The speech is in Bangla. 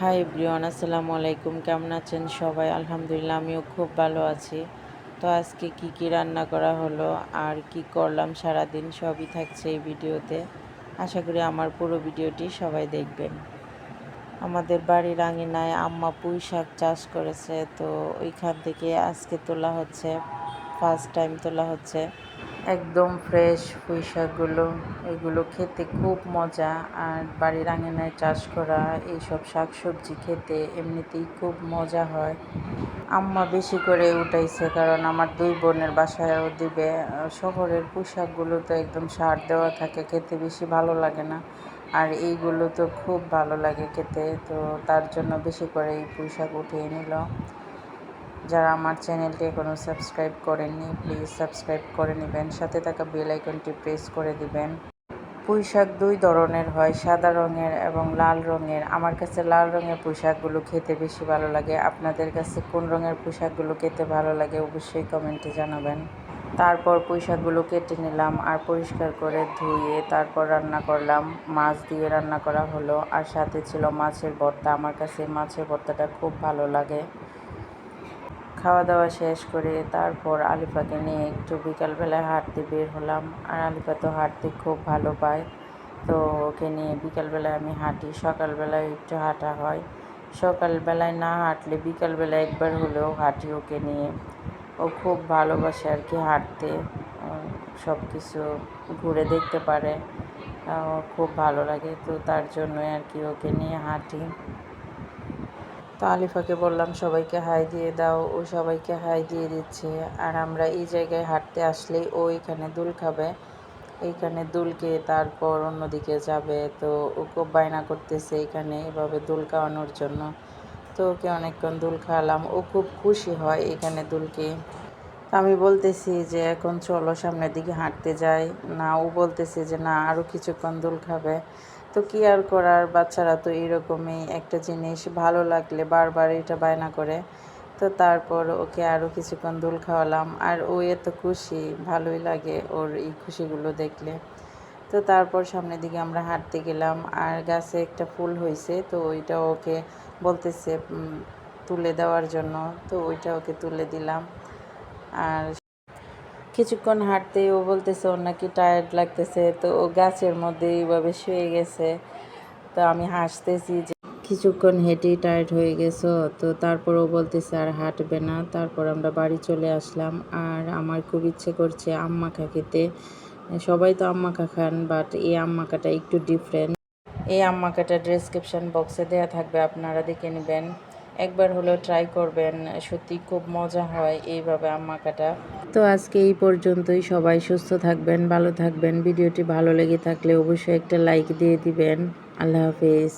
হাই ব্রিয়ান আসসালামু আলাইকুম। কেমন আছেন সবাই? আলহামদুলিল্লাহ, আমিও খুব ভালো আছি। তো আজকে কি কি রান্না করা হলো আর কি করলাম সারাদিন সবই থাকছে এই ভিডিওতে। আশা করি আমার পুরো ভিডিওটি সবাই দেখবেন। আমাদের বাড়ির আঙিনায় আম্মা পুঁই শাক চাষ করেছে। তো ওইখান থেকে আজকে তোলা হচ্ছে ফার্স্ট টাইম তোলা হচ্ছে। একদম ফ্রেশ পুঁই শাকগুলো এগুলো খেতে খুব মজা। আর বাড়ির আঙিনায় চাষ করা এইসব শাক সবজি খেতে এমনিতেই খুব মজা হয়। আম্মা বেশি করে উঠাইছে কারণ আমার দুই বোনের বাসায়ও দিবে। শহরের পোশাকগুলো তো একদম সার দেওয়া থাকে, খেতে বেশি ভালো লাগে না। আর এইগুলো তো খুব ভালো লাগে খেতে, তো তার জন্য বেশি করে এই পোশাক উঠিয়ে নিল। যারা আমার চ্যানেলটি এখনও সাবস্ক্রাইব করেননি, প্লিজ সাবস্ক্রাইব করে নেবেন। সাথে থাকা বেল আইকনটি প্রেস করে দিবেন। পুঁই শাক দুই ধরনের হয়, সাদা রঙের এবং লাল রঙের। আমার কাছে লাল রঙের পোশাকগুলো খেতে বেশি ভালো লাগে। আপনাদের কাছে কোন রঙের পোশাকগুলো খেতে ভালো লাগে অবশ্যই কমেন্টে জানাবেন। তারপর পুঁইশাকগুলো কেটে নিলাম আর পরিষ্কার করে ধুয়ে তারপর রান্না করলাম। মাছ দিয়ে রান্না করা হলো। আর সাথে ছিল মাছের ভর্তা। আমার কাছে মাছের ভর্তাটা খুব ভালো লাগে। খাওয়া দাওয়া শেষ করে তারপর আলিফাকে নিয়ে একটু বিকালবেলায় হাঁটতে বের হলাম। আর আলিফা তো হাঁটতে খুব ভালো পায়। তো ওকে নিয়ে বিকালবেলায় আমি হাঁটি। সকালবেলায় একটু হাঁটা হয়। সকালবেলায় না হাঁটলে বিকালবেলায় একবার হলেও হাঁটি ওকে নিয়ে। ও খুব ভালোবাসে আর কি হাঁটতে। সব কিছু ঘুরে দেখতে পারে। খুব ভালো লাগে। তো তার জন্যই আর কি ওকে নিয়ে হাঁটি। তো আলিফাকে বললাম, সবাইকে হাই দিয়ে দাও। ও সবাইকে হাই দিয়ে দিচ্ছে। আর আমরা এই জায়গায় হাঁটতে আসলেই ও এখানে দুল খাবে। এইখানে দুলকে তারপর অন্যদিকে যাবে। তো ও খুব বায়না করতেছে এখানে এভাবে দুল খাওয়ানোর জন্য। তো ওকে অনেকক্ষণ দুল খাওয়ালাম। ও খুব খুশি হয় এখানে দুলকে আমি বলতেছি যে, এখন চলো সামনের দিকে হাঁটতে যাই। না, ও বলতেছে যে, না আরও কিছুক্ষণ দুল খাবে। তো কি আর করার বাচ্চারা তো এরকমই একটা জিনিস ভালো লাগলে বারবার এটা বায়না করে। তো তারপর ওকে আরও কিছুক্ষণ দুল খাওয়ালাম আর ও এত খুশি, ভালোই লাগে ওর এই খুশিগুলো দেখলে। তো তারপর সামনের দিকে আমরা হাঁটতে গেলাম আর গাছে একটা ফুল হয়েছে তো ওইটা ওকে বলতেছে তুলে দেওয়ার জন্য। তো ওইটা ওকে তুলে দিলাম। আর কিছুক্ষণ হাঁটতে ও বলতেছে, ওর নাকি টায়ার্ড লাগতেছে। তো ও গাছের মধ্যে এইভাবে শুয়ে গেছে। তো আমি হাসতেছি যে, কিছুক্ষণ হেঁটেই টায়ার্ড হয়ে গেছো? তো তারপর ও বলতেছে, আর হাঁটবে না। তারপর আমরা বাড়ি চলে আসলাম। আর আমার খুব ইচ্ছে করছে আম্মা খেতে সবাই তো আম্মা খা খান বাট এই আম্মা কাটা একটু ডিফারেন্ট এই আম্মা কাটা ডেসক্রিপশান বক্সে দেওয়া থাকবে, আপনারা দেখে নেবেন। একবার হলো ট্রাই করবেন, সত্যি খুব মজা হয় এইভাবে কাটা তো আজকে এই পর্যন্তই, সবাই সুস্থ থাকবেন, ভালো থাকবেন। ভিডিওটি ভালো লেগে থাকলে অবশ্যই একটা লাইক দিয়ে দিবেন। আল্লাহ হাফিজ।